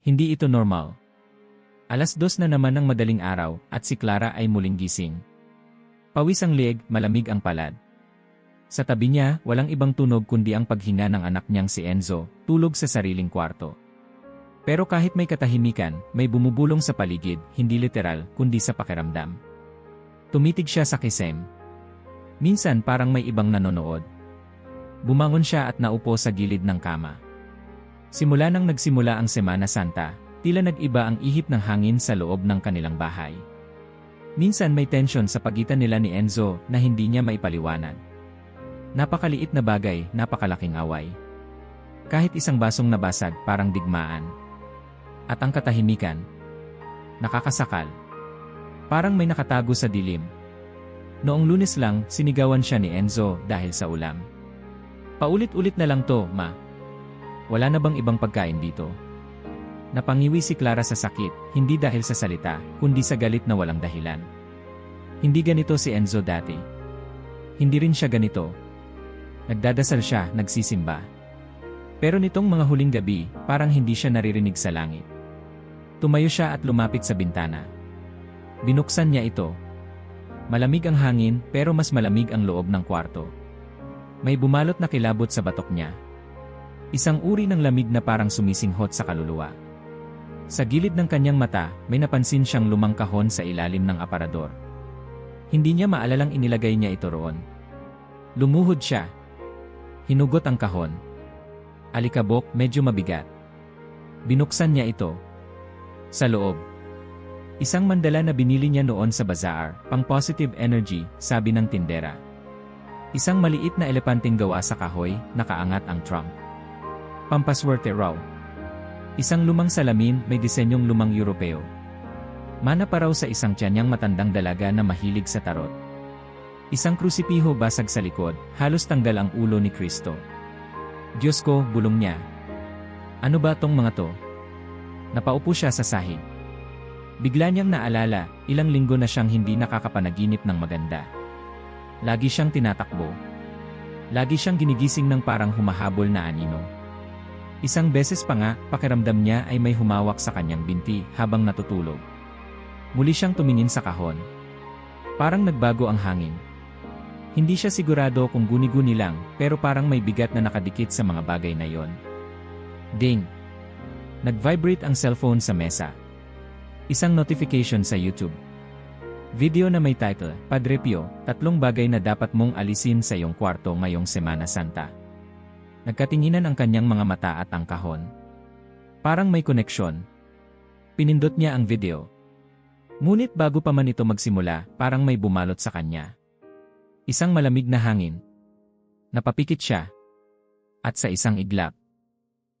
Hindi ito normal. Alas dos na naman ng madaling araw at si Clara ay muling gising. Pawis ang lieg, malamig ang palad. Sa tabi niya, walang ibang tunog kundi ang paghinga ng anak niyang si Enzo, tulog sa sariling kwarto. Pero kahit may katahimikan, may bumubulong sa paligid, hindi literal, kundi sa pakiramdam. Tumitig siya sa kisem. Minsan parang may ibang nanonood. Bumangon siya at naupo sa gilid ng kama. Simula nang nagsimula ang Semana Santa, tila nag-iba ang ihip ng hangin sa loob ng kanilang bahay. Minsan may tension sa pagitan nila ni Enzo na hindi niya maipaliwanag. Napakaliit na bagay, napakalaking away. Kahit isang basong nabasag, parang digmaan. At ang katahimikan. Nakakasakal. Parang may nakatago sa dilim. Noong lunes lang, sinigawan siya ni Enzo dahil sa ulam. Paulit-ulit na lang to, ma. Wala na bang ibang pagkain dito? Napangiwi si Clara sa sakit, hindi dahil sa salita, kundi sa galit na walang dahilan. Hindi ganito si Enzo dati. Hindi rin siya ganito, Nagdadasal siya, nagsisimba. Pero nitong mga huling gabi, parang hindi siya naririnig sa langit. Tumayo siya at lumapit sa bintana. Binuksan niya ito. Malamig ang hangin pero mas malamig ang loob ng kwarto. May bumalot na kilabot sa batok niya. Isang uri ng lamig na parang sumisinghot sa kaluluwa. Sa gilid ng kanyang mata, may napansin siyang lumang kahon sa ilalim ng aparador. Hindi niya maalalang inilagay niya ito roon. Lumuhod siya, Hinugot ang kahon. Alikabok, medyo mabigat. Binuksan niya ito. Sa loob. Isang mandala na binili niya noon sa bazaar, pang positive energy, sabi ng tindera. Isang maliit na elepanteng gawa sa kahoy, nakaangat ang trunk. Pampaswerte raw. Isang lumang salamin, may disenyong lumang Europeo. Mana pa raw sa isang tiyanyang matandang dalaga na mahilig sa tarot. Isang krusipiho basag sa likod, halos tanggal ang ulo ni Kristo. Diyos ko, bulong niya. Ano ba tong mga to? Napaupo siya sa sahig. Bigla niyang naalala, ilang linggo na siyang hindi nakakapanaginip ng maganda. Lagi siyang tinatakbo. Lagi siyang ginigising ng parang humahabol na anino. Isang beses pa nga, pakiramdam niya ay may humawak sa kanyang binti habang natutulog. Muli siyang tumingin sa kahon. Parang nagbago ang hangin, hindi siya sigurado kung guni-guni lang, pero parang may bigat na nakadikit sa mga bagay na yon. Ding! Nag-vibrate ang cellphone sa mesa. Isang notification sa YouTube. Video na may title, Padre Pio, tatlong bagay na dapat mong alisin sa iyong kwarto ngayong Semana Santa. Nagkatinginan ang kanyang mga mata at ang kahon. Parang may koneksyon. Pinindot niya ang video. Ngunit bago pa man ito magsimula, parang may bumalot sa kanya. Isang malamig na hangin. Napapikit siya. At sa isang iglap.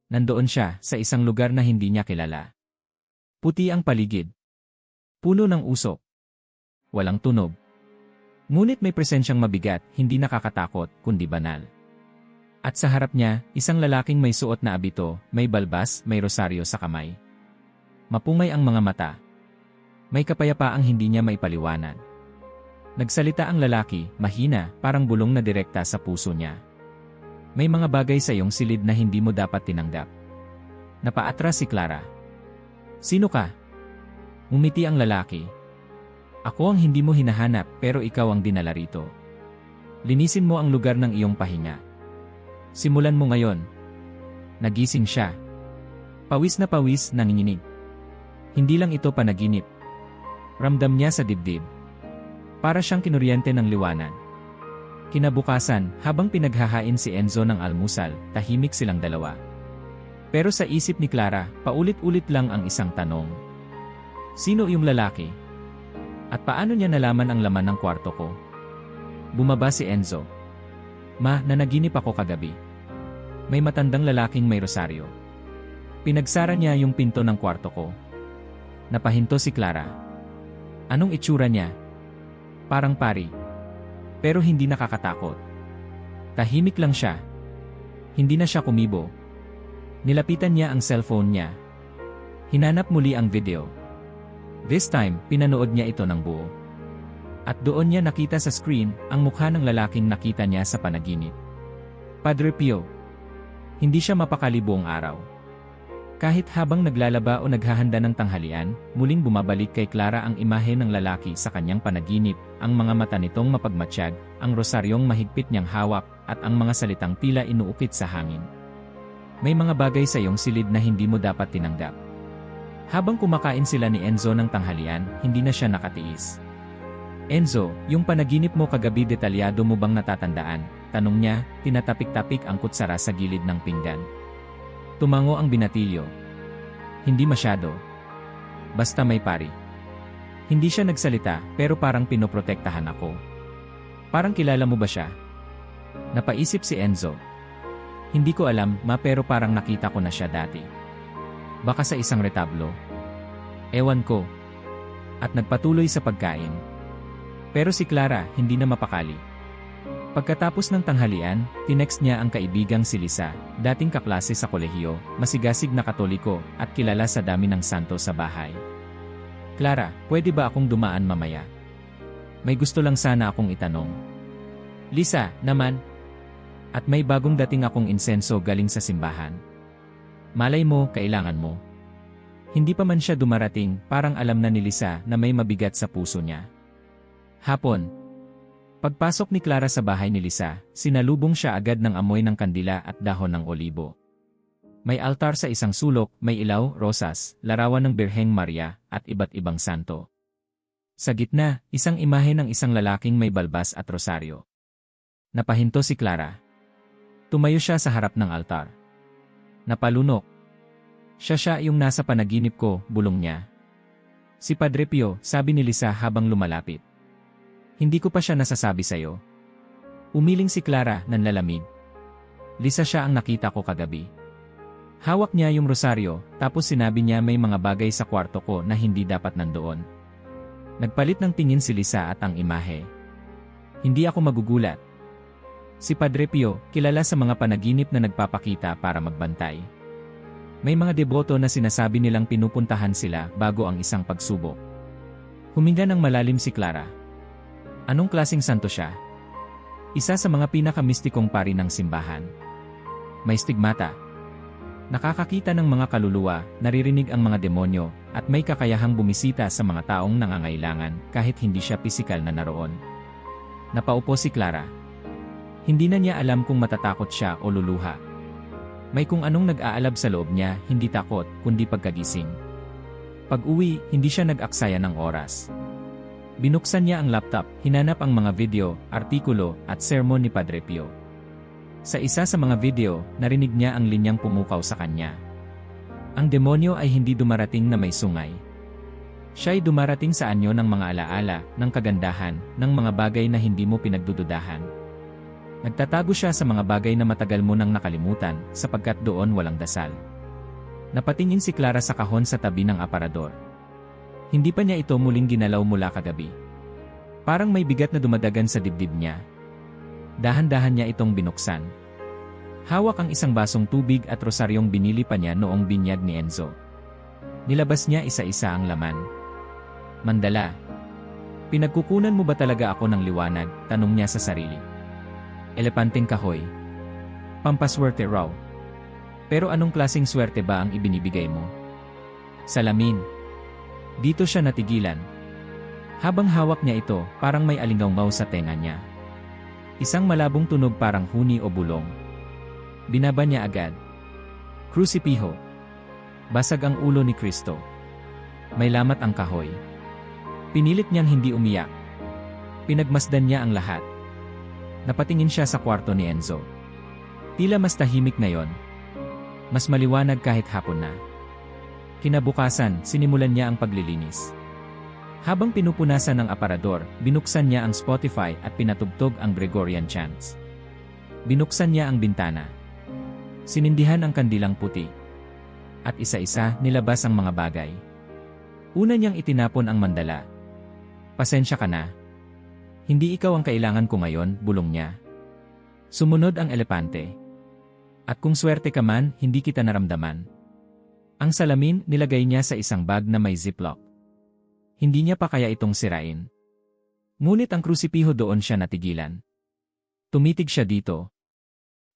Nandoon siya sa isang lugar na hindi niya kilala. Puti ang paligid. Puno ng usok. Walang tunog. Ngunit may presensyang mabigat, hindi nakakatakot, kundi banal. At sa harap niya, isang lalaking may suot na abito, may balbas, may rosaryo sa kamay. Mapungay ang mga mata. May kapayapaang hindi niya maipaliwanag. Nagsalita ang lalaki, mahina, parang bulong na direkta sa puso niya. May mga bagay sa iyong silid na hindi mo dapat tinanggap. Napaatras si Clara. Sino ka? Umiti ang lalaki. Ako ang hindi mo hinahanap pero ikaw ang dinala rito. Linisin mo ang lugar ng iyong pahinga. Simulan mo ngayon. Nagising siya. Pawis na pawis nanginginig. Hindi lang ito panaginip. Ramdam niya sa dibdib. Para siyang kinuryente ng liwanag. Kinabukasan, habang pinaghahain si Enzo ng almusal, tahimik silang dalawa. Pero sa isip ni Clara, paulit-ulit lang ang isang tanong. Sino yung lalaki? At paano niya nalaman ang laman ng kwarto ko? Bumaba si Enzo. Ma, nanaginip ako kagabi. May matandang lalaking may rosaryo. Pinagsara niya yung pinto ng kwarto ko. Napahinto si Clara. Anong itsura niya? Parang pari. Pero hindi nakakatakot. Tahimik lang siya. Hindi na siya kumibo. Nilapitan niya ang cellphone niya. Hinanap muli ang video. This time, pinanood niya ito ng buo. At doon niya nakita sa screen ang mukha ng lalaking nakita niya sa panaginip. Padre Pio. Hindi siya mapakali buong araw. Kahit habang naglalaba o naghahanda ng tanghalian, muling bumabalik kay Clara ang imahe ng lalaki sa kanyang panaginip, ang mga mata nitong mapagmatsyag, ang rosaryong mahigpit niyang hawak, at ang mga salitang tila inuukit sa hangin. May mga bagay sa iyong silid na hindi mo dapat tinanggap. Habang kumakain sila ni Enzo ng tanghalian, hindi na siya nakatiis. Enzo, yung panaginip mo kagabi detalyado mo bang natatandaan? Tanong niya, tinatapik-tapik ang kutsara sa gilid ng pinggan. Tumango ang binatilyo. Hindi masyado. Basta may pari. Hindi siya nagsalita, pero parang pinoprotektahan ako. Parang kilala mo ba siya? Napaisip si Enzo. Hindi ko alam, ma pero parang nakita ko na siya dati. Baka sa isang retablo. Ewan ko. At nagpatuloy sa pagkain. Pero si Clara, hindi na mapakali. Pagkatapos ng tanghalian, tinext niya ang kaibigang si Lisa, dating kaklase sa kolehiyo, masigasig na katoliko, at kilala sa dami ng santo sa bahay. Clara, pwede ba akong dumaan mamaya? May gusto lang sana akong itanong. Lisa, naman. At may bagong dating akong insenso galing sa simbahan. Malay mo, kailangan mo. Hindi pa man siya dumarating, parang alam na ni Lisa na may mabigat sa puso niya. Hapon, Pagpasok ni Clara sa bahay ni Lisa, sinalubong siya agad ng amoy ng kandila at dahon ng olibo. May altar sa isang sulok, may ilaw, rosas, larawan ng Birheng Maria, at iba't ibang santo. Sa gitna, isang imahe ng isang lalaking may balbas at rosaryo. Napahinto si Clara. Tumayo siya sa harap ng altar. Napalunok. Siya siya yung nasa panaginip ko, bulong niya. Si Padre Pio, sabi ni Lisa habang lumalapit. Hindi ko pa siya nasasabi sa'yo. Umiling si Clara, nanlalamig. Lisa siya ang nakita ko kagabi. Hawak niya yung rosaryo, tapos sinabi niya may mga bagay sa kwarto ko na hindi dapat nandoon. Nagpalit ng tingin si Lisa at ang imahe. Hindi ako magugulat. Si Padre Pio, kilala sa mga panaginip na nagpapakita para magbantay. May mga deboto na sinasabi nilang pinupuntahan sila bago ang isang pagsubok. Huminga ng malalim si Clara. Anong klasing santo siya? Isa sa mga pinakamistikong pari ng simbahan. May stigmata. Nakakakita ng mga kaluluwa, naririnig ang mga demonyo, at may kakayahang bumisita sa mga taong nangangailangan kahit hindi siya pisikal na naroon. Napaupo si Clara. Hindi na niya alam kung matatakot siya o luluha. May kung anong nag-aalab sa loob niya, hindi takot, kundi pagkagising. Pag-uwi, hindi siya nag-aksaya ng oras. Binuksan niya ang laptop, hinanap ang mga video, artikulo, at sermon ni Padre Pio. Sa isa sa mga video, narinig niya ang linyang pumukaw sa kanya. Ang demonyo ay hindi dumarating na may sungay. Siya ay dumarating sa anyo ng mga alaala, ng kagandahan, ng mga bagay na hindi mo pinagdududahan. Nagtatago siya sa mga bagay na matagal mo nang nakalimutan, sapagkat doon walang dasal. Napatingin si Clara sa kahon sa tabi ng aparador. Hindi pa niya ito muling ginalaw mula kagabi. Parang may bigat na dumadagan sa dibdib niya. Dahan-dahan niya itong binuksan. Hawak ang isang basong tubig at rosaryong binili pa niya noong binyag ni Enzo. Nilabas niya isa-isa ang laman. Mandala. Pinagkukunan mo ba talaga ako ng liwanag? Tanong niya sa sarili. Elepanteng kahoy. Pampaswerte raw. Pero anong klasing swerte ba ang ibinibigay mo? Salamin. Dito siya natigilan. Habang hawak niya ito, parang may alingaw sa tenga niya. Isang malabong tunog parang huni o bulong. Binaba niya agad. Crucipiho. Basag ang ulo ni Kristo. May lamat ang kahoy. Pinilit niyang hindi umiyak. Pinagmasdan niya ang lahat. Napatingin siya sa kwarto ni Enzo. Tila mas tahimik ngayon. Mas maliwanag kahit hapon na. Kinabukasan, sinimulan niya ang paglilinis. Habang pinupunasan ng aparador, binuksan niya ang Spotify at pinatugtog ang Gregorian chants. Binuksan niya ang bintana. Sinindihan ang kandilang puti. At isa-isa, nilabas ang mga bagay. Una niyang itinapon ang mandala. Pasensya ka na. Hindi ikaw ang kailangan ko ngayon, bulong niya. Sumunod ang elepante. At kung swerte ka man, hindi kita naramdaman. Ang salamin nilagay niya sa isang bag na may ziplock. Hindi niya pa kaya itong sirain. Ngunit ang krusipiho doon siya natigilan. Tumitig siya dito.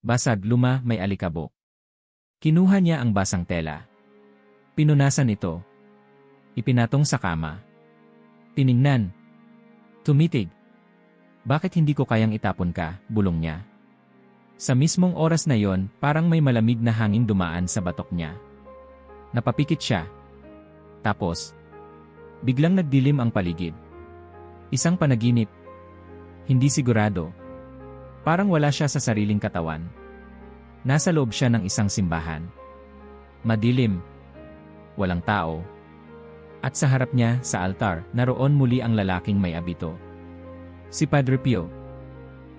Basag luma may alikabok. Kinuha niya ang basang tela. Pinunasan ito. Ipinatong sa kama. Tiningnan. Tumitig. Bakit hindi ko kayang itapon ka, bulong niya. Sa mismong oras na yon, parang may malamig na hangin dumaan sa batok niya. Napapikit siya. Tapos, biglang nagdilim ang paligid. Isang panaginip. Hindi sigurado. Parang wala siya sa sariling katawan. Nasa loob siya ng isang simbahan. Madilim. Walang tao. At sa harap niya, sa altar, naroon muli ang lalaking may abito. Si Padre Pio.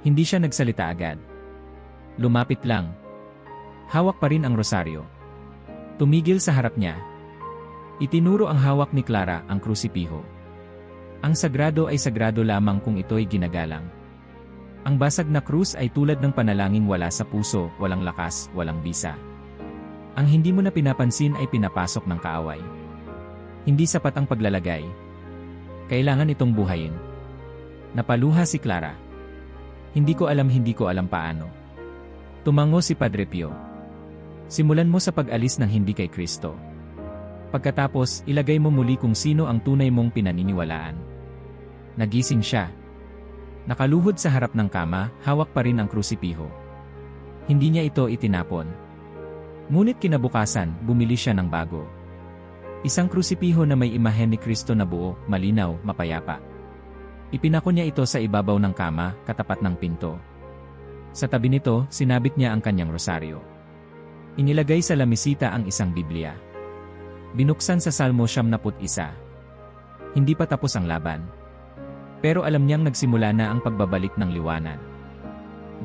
Hindi siya nagsalita agad. Lumapit lang. Hawak pa rin ang rosaryo. Tumigil sa harap niya. Itinuro ang hawak ni Clara ang krusipiho. Ang sagrado ay sagrado lamang kung ito'y ginagalang. Ang basag na krus ay tulad ng panalangin wala sa puso, walang lakas, walang bisa. Ang hindi mo na pinapansin ay pinapasok ng kaaway. Hindi sapat ang paglalagay. Kailangan itong buhayin. Napaluha si Clara. Hindi ko alam hindi ko alam paano. Tumango si Padre Pio. Simulan mo sa pag-alis ng hindi kay Kristo. Pagkatapos, ilagay mo muli kung sino ang tunay mong pinaniniwalaan. Nagising siya. Nakaluhod sa harap ng kama, hawak pa rin ang krusipiho. Hindi niya ito itinapon. Ngunit kinabukasan, bumili siya ng bago. Isang krusipiho na may imahen ni Kristo na buo, malinaw, mapayapa. Ipinako niya ito sa ibabaw ng kama, katapat ng pinto. Sa tabi nito, sinabit niya ang kanyang rosaryo. Inilagay sa lamisita ang isang Biblia. Binuksan sa Salmo 71. Hindi pa tapos ang laban. Pero alam niyang nagsimula na ang pagbabalik ng liwanag.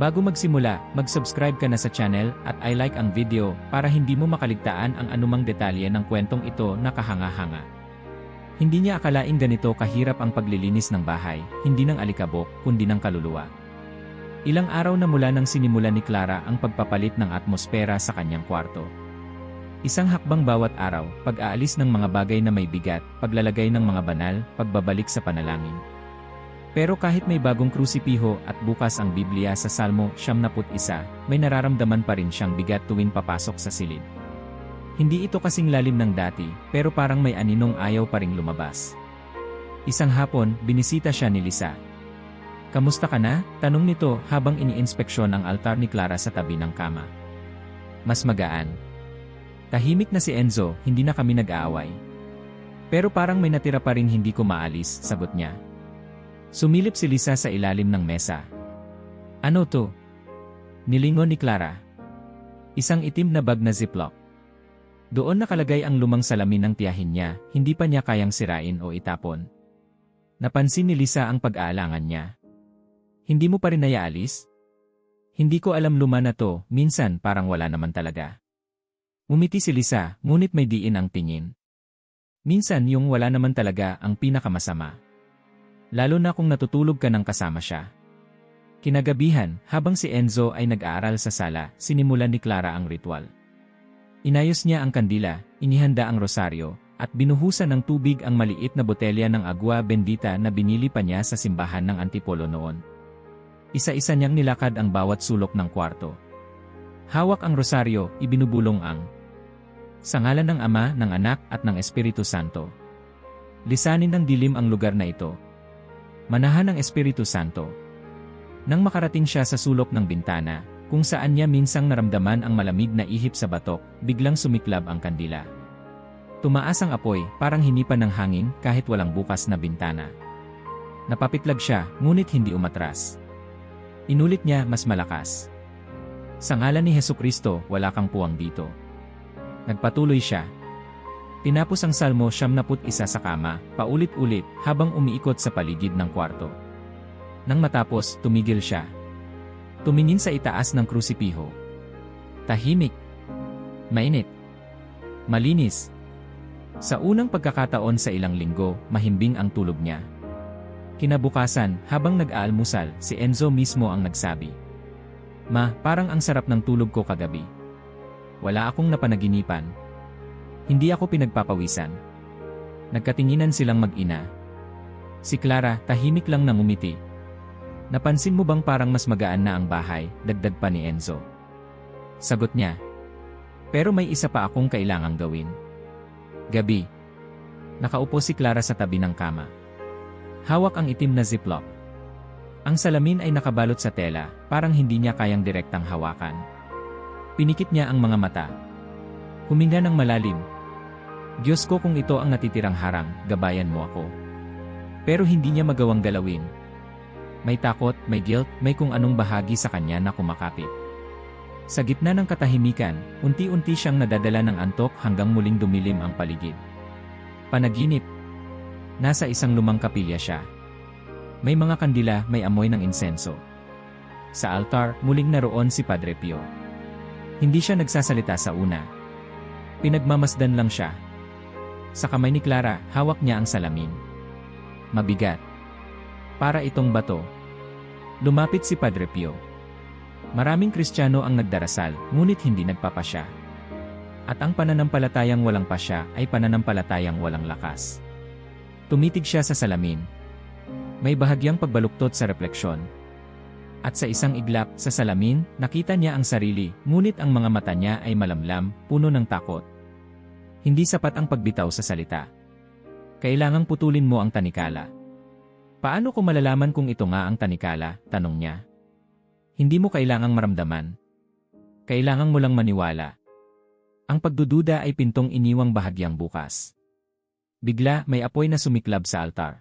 Bago magsimula, mag-subscribe ka na sa channel at I like ang video para hindi mo makaligtaan ang anumang detalye ng kwentong ito na kahanga-hanga. Hindi niya akalaing ganito kahirap ang paglilinis ng bahay, hindi ng alikabok, kundi ng kaluluwa. Ilang araw na mula nang sinimula ni Clara ang pagpapalit ng atmosfera sa kanyang kwarto. Isang hakbang bawat araw, pag-aalis ng mga bagay na may bigat, paglalagay ng mga banal, pagbabalik sa panalangin. Pero kahit may bagong krusipiho at bukas ang Biblia sa Salmo 71, may nararamdaman pa rin siyang bigat tuwing papasok sa silid. Hindi ito kasing lalim ng dati, pero parang may aninong ayaw pa ring lumabas. Isang hapon, binisita siya ni Lisa. Kamusta ka na? Tanong nito habang iniinspeksyon ang altar ni Clara sa tabi ng kama. Mas magaan. Tahimik na si Enzo, hindi na kami nag-aaway. Pero parang may natira pa rin hindi ko maalis, sagot niya. Sumilip si Lisa sa ilalim ng mesa. Ano to? Nilingon ni Clara. Isang itim na bag na ziplock. Doon nakalagay ang lumang salamin ng tiyahin niya, hindi pa niya kayang sirain o itapon. Napansin ni Lisa ang pag-aalangan niya. Hindi mo pa rin nayaalis? Hindi ko alam luma na to, minsan parang wala naman talaga. Umiti si Lisa, ngunit may diin ang tingin. Minsan yung wala naman talaga ang pinakamasama. Lalo na kung natutulog ka ng kasama siya. Kinagabihan, habang si Enzo ay nag-aaral sa sala, sinimulan ni Clara ang ritual. Inayos niya ang kandila, inihanda ang rosaryo, at binuhusan ng tubig ang maliit na botelya ng agua bendita na binili pa niya sa simbahan ng Antipolo noon. Isa-isa niyang nilakad ang bawat sulok ng kwarto. Hawak ang rosaryo, ibinubulong ang sa ngalan ng Ama, ng Anak at ng Espiritu Santo. Lisanin ng dilim ang lugar na ito, Manahan ng Espiritu Santo. Nang makarating siya sa sulok ng bintana, kung saan niya minsang naramdaman ang malamig na ihip sa batok, biglang sumiklab ang kandila. Tumaas ang apoy, parang hinipan ng hangin kahit walang bukas na bintana. Napapitlag siya, ngunit hindi umatras. Inulit niya mas malakas. Sa ngalan ni Heso Kristo, wala kang puwang dito. Nagpatuloy siya, Tinapos ang Salmo 71 sa kama, paulit-ulit, habang umiikot sa paligid ng kwarto. Nang matapos, tumigil siya. Tumingin sa itaas ng krusipiho. Tahimik. Mainit. Malinis. Sa unang pagkakataon sa ilang linggo, mahimbing ang tulog niya. Kinabukasan, habang nag-aalmusal, si Enzo mismo ang nagsabi. Ma, parang ang sarap ng tulog ko kagabi. Wala akong napanaginipan, hindi ako pinagpapawisan. Nagkatinginan silang mag-ina. Si Clara, tahimik lang nang umiti. Napansin mo bang parang mas magaan na ang bahay, dagdag pa ni Enzo. Sagot niya. Pero may isa pa akong kailangang gawin. Gabi. Nakaupo si Clara sa tabi ng kama. Hawak ang itim na ziplock. Ang salamin ay nakabalot sa tela, parang hindi niya kayang direktang hawakan. Pinikit niya ang mga mata. Huminga ng malalim. Diyos ko kung ito ang natitirang harang, gabayan mo ako. Pero hindi niya magawang galawin. May takot, may guilt, may kung anong bahagi sa kanya na kumakapit. Sa gitna ng katahimikan, unti-unti siyang nadadala ng antok hanggang muling dumilim ang paligid. Panaginip. Nasa isang lumang kapilya siya. May mga kandila, may amoy ng insenso. Sa altar, muling naroon si Padre Pio. Hindi siya nagsasalita sa una. Pinagmamasdan lang siya. Sa kamay ni Clara, hawak niya ang salamin. Mabigat. Para itong bato. Lumapit si Padre Pio. Maraming Kristiyano ang nagdarasal, ngunit hindi nagpapasya. At ang pananampalatayang walang pasya ay pananampalatayang walang lakas. Tumitig siya sa salamin. May bahagyang pagbaluktot sa refleksyon. At sa isang iglap sa salamin, nakita niya ang sarili, ngunit ang mga mata niya ay malamlam, puno ng takot. Hindi sapat ang pagbitaw sa salita. Kailangang putulin mo ang tanikala. Paano ko malalaman kung ito nga ang tanikala? Tanong niya. Hindi mo kailangang maramdaman. Kailangang mo lang maniwala. Ang pagdududa ay pintong iniwang bahagyang bukas. Bigla may apoy na sumiklab sa altar.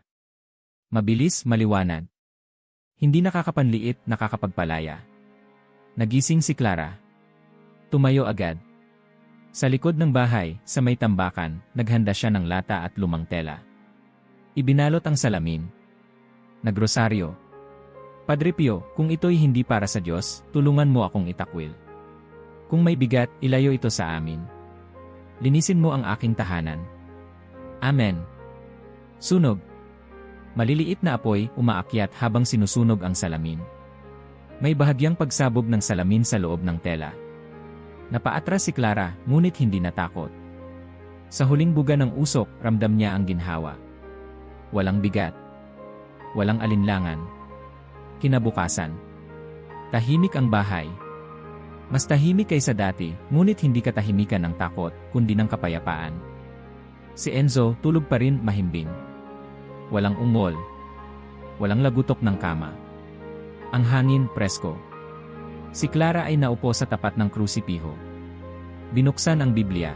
Mabilis, maliwanag. Hindi nakakapanliit, nakakapagpalaya. Nagising si Clara. Tumayo agad. Sa likod ng bahay, sa may tambakan, naghanda siya ng lata at lumang tela. Ibinalot ang salamin. Nagrosaryo. Padre Pio, kung ito'y hindi para sa Diyos, tulungan mo akong itakwil. Kung may bigat, ilayo ito sa amin. Linisin mo ang aking tahanan. Amen. Sunog. Maliliit na apoy umaakyat habang sinusunog ang salamin. May bahagyang pagsabog ng salamin sa loob ng tela. Napaatras si Clara, ngunit hindi natakot. Sa huling buga ng usok, ramdam niya ang ginhawa. Walang bigat. Walang alinlangan. Kinabukasan. Tahimik ang bahay. Mas tahimik kaysa dati, ngunit hindi katahimikan ng takot, kundi ng kapayapaan. Si Enzo tulog pa rin mahimbing. Walang ungol. Walang lagutok ng kama. Ang hangin presko. Si Clara ay naupo sa tapat ng krusipiho. Binuksan ang Biblia.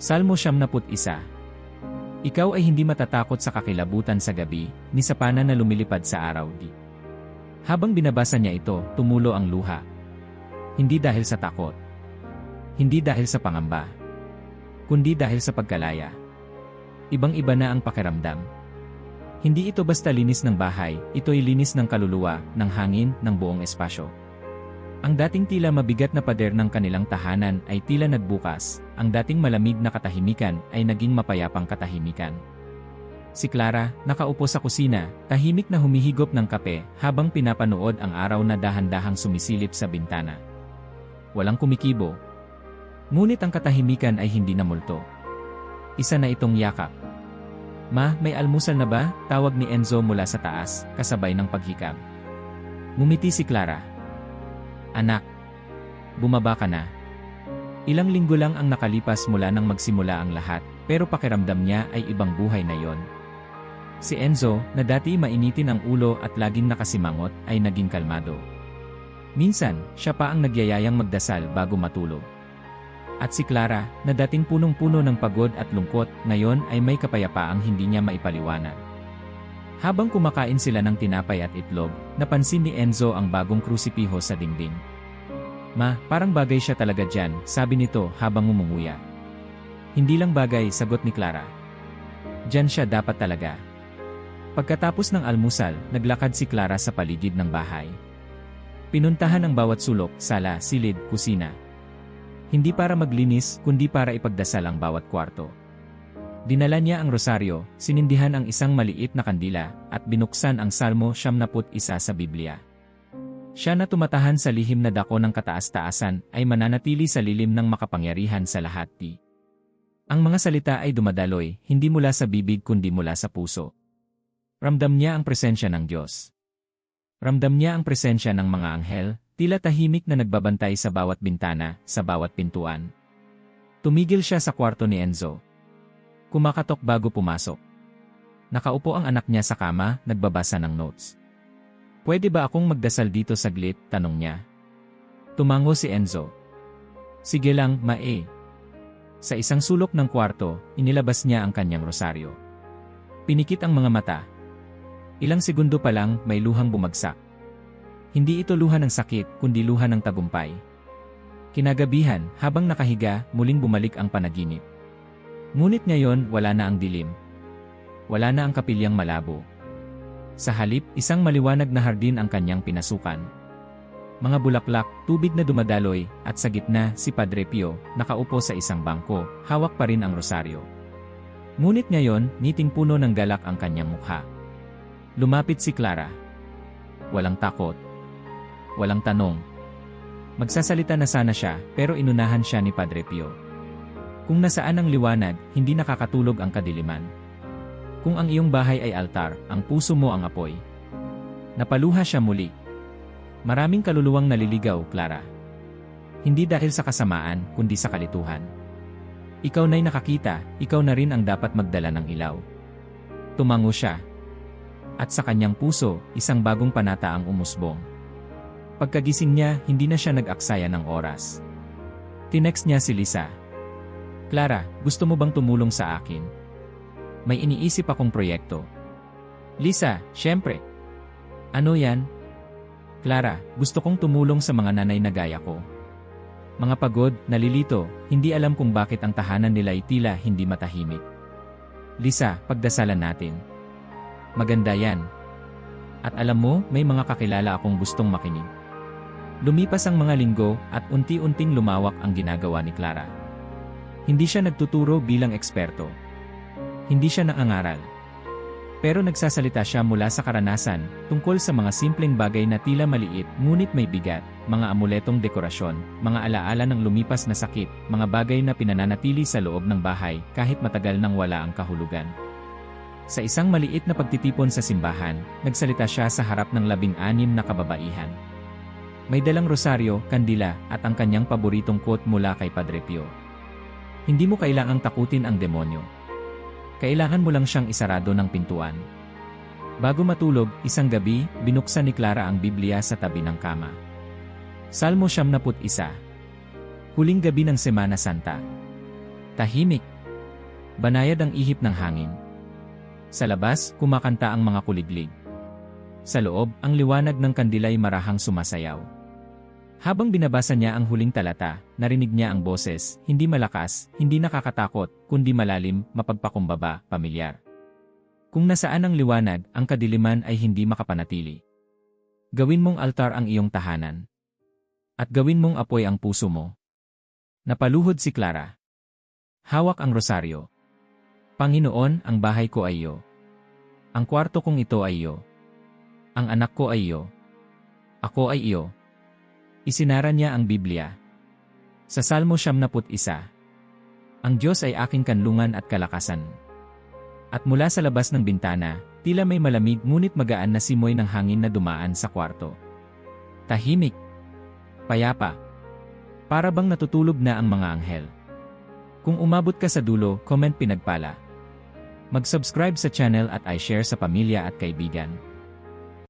Salmo 71. Ikaw ay hindi matatakot sa kakilabutan sa gabi, ni sa pana na lumilipad sa araw di. Habang binabasa niya ito, tumulo ang luha. Hindi dahil sa takot. Hindi dahil sa pangamba. Kundi dahil sa pagkalaya. Ibang-iba na ang pakiramdam. Hindi ito basta linis ng bahay, ito'y linis ng kaluluwa, ng hangin, ng buong espasyo. Ang dating tila mabigat na pader ng kanilang tahanan ay tila nagbukas, ang dating malamig na katahimikan ay naging mapayapang katahimikan. Si Clara, nakaupo sa kusina, tahimik na humihigop ng kape habang pinapanood ang araw na dahan-dahang sumisilip sa bintana. Walang kumikibo. Ngunit ang katahimikan ay hindi namulto. Isa na itong yakap. Ma, may almusal na ba? Tawag ni Enzo mula sa taas, kasabay ng paghikab. Ngumiti si Clara. Anak, bumaba ka na. Ilang linggo lang ang nakalipas mula nang magsimula ang lahat, pero pakiramdam niya ay ibang buhay na yon. Si Enzo, na dati mainitin ang ulo at laging nakasimangot, ay naging kalmado. Minsan, siya pa ang nagyayayang magdasal bago matulog. At si Clara, na dating punong-puno ng pagod at lungkot, ngayon ay may kapayapaang hindi niya maipaliwanag. Habang kumakain sila ng tinapay at itlog, napansin ni Enzo ang bagong krusipiho sa dingding. Ma, parang bagay siya talaga dyan, sabi nito habang umunguya. Hindi lang bagay, sagot ni Clara. Diyan siya dapat talaga. Pagkatapos ng almusal, naglakad si Clara sa paligid ng bahay. Pinuntahan ang bawat sulok, sala, silid, kusina. Hindi para maglinis, kundi para ipagdasal ang bawat kwarto. Dinala niya ang rosaryo, sinindihan ang isang maliit na kandila, at binuksan ang Salmo 71 sa Biblia. Siya na tumatahan sa lihim na dako ng kataas-taasan ay mananatili sa lilim ng makapangyarihan sa lahat. Ang mga salita ay dumadaloy, hindi mula sa bibig kundi mula sa puso. Ramdam niya ang presensya ng Diyos. Ramdam niya ang presensya ng mga anghel, tila tahimik na nagbabantay sa bawat bintana, sa bawat pintuan. Tumigil siya sa kwarto ni Enzo. Kumakatok bago pumasok. Nakaupo ang anak niya sa kama, nagbabasa ng notes. Pwede ba akong magdasal dito saglit? Tanong niya. Tumango si Enzo. Sige lang, mae. Sa isang sulok ng kwarto, inilabas niya ang kanyang rosaryo. Pinikit ang mga mata. Ilang segundo pa lang, may luhang bumagsak. Hindi ito luha ng sakit, kundi luha ng tagumpay. Kinagabihan, habang nakahiga, muling bumalik ang panaginip. Ngunit ngayon, wala na ang dilim. Wala na ang kapilyang malabo. Sa halip, isang maliwanag na hardin ang kanyang pinasukan. Mga bulaklak, tubig na dumadaloy, at sa gitna, si Padre Pio, nakaupo sa isang bangko, hawak pa rin ang rosaryo. Ngunit ngayon, niting puno ng galak ang kanyang mukha. Lumapit si Clara. Walang takot. Walang tanong. Magsasalita na sana siya, pero inunahan siya ni Padre Pio. Kung nasaan ang liwanag, hindi nakakatulog ang kadiliman. Kung ang iyong bahay ay altar, ang puso mo ang apoy. Napaluha siya muli. Maraming kaluluwang naliligaw, Clara. Hindi dahil sa kasamaan, kundi sa kalituhan. Ikaw na'y nakakita, ikaw na rin ang dapat magdala ng ilaw. Tumango siya. At sa kanyang puso, isang bagong panata ang umusbong. Pagkagising niya, hindi na siya nag-aksaya ng oras. Tinext niya si Lisa. Clara, gusto mo bang tumulong sa akin? May iniisip akong proyekto. Lisa, syempre. Ano yan? Clara, gusto kong tumulong sa mga nanay na gaya ko. Mga pagod, nalilito, hindi alam kung bakit ang tahanan nila ay tila hindi matahimik. Lisa, pagdasalan natin. Maganda yan. At alam mo, may mga kakilala akong gustong makinig. Lumipas ang mga linggo at unti-unting lumawak ang ginagawa ni Clara. Hindi siya nagtuturo bilang eksperto. Hindi siya nangangaral. Pero nagsasalita siya mula sa karanasan tungkol sa mga simpleng bagay na tila maliit ngunit may bigat, mga amuletong dekorasyon, mga alaala ng lumipas na sakit, mga bagay na pinananatili sa loob ng bahay kahit matagal nang wala ang kahulugan. Sa isang maliit na pagtitipon sa simbahan, nagsalita siya sa harap ng labing-anim na kababaihan. May dalang rosaryo, kandila, at ang kanyang paboritong quote mula kay Padre Pio. Hindi mo kailangang takutin ang demonyo. Kailangan mo lang siyang isarado ng pintuan. Bago matulog, isang gabi, binuksan ni Clara ang Biblia sa tabi ng kama. Salmo 71. Huling gabi ng Semana Santa. Tahimik. Banayad ang ihip ng hangin. Sa labas, kumakanta ang mga kuliglig. Sa loob, ang liwanag ng kandilay marahang sumasayaw. Habang binabasa niya ang huling talata, narinig niya ang boses, hindi malakas, hindi nakakatakot, kundi malalim, mapagpakumbaba, pamilyar. Kung nasaan ang liwanag, ang kadiliman ay hindi makapanatili. Gawin mong altar ang iyong tahanan. At gawin mong apoy ang puso mo. Napaluhod si Clara. Hawak ang rosaryo. Panginoon, ang bahay ko ay iyo. Ang kwarto kong ito ay iyo. Ang anak ko ay iyo. Ako ay iyo. Isinara niya ang Biblia. Sa Salmo 71, Ang Diyos ay aking kanlungan at kalakasan. At mula sa labas ng bintana, tila may malamig ngunit magaan na simoy ng hangin na dumaan sa kwarto. Tahimik. Payapa. Para bang natutulog na ang mga anghel. Kung umabot ka sa dulo, comment pinagpala. Mag-subscribe sa channel at i-share sa pamilya at kaibigan.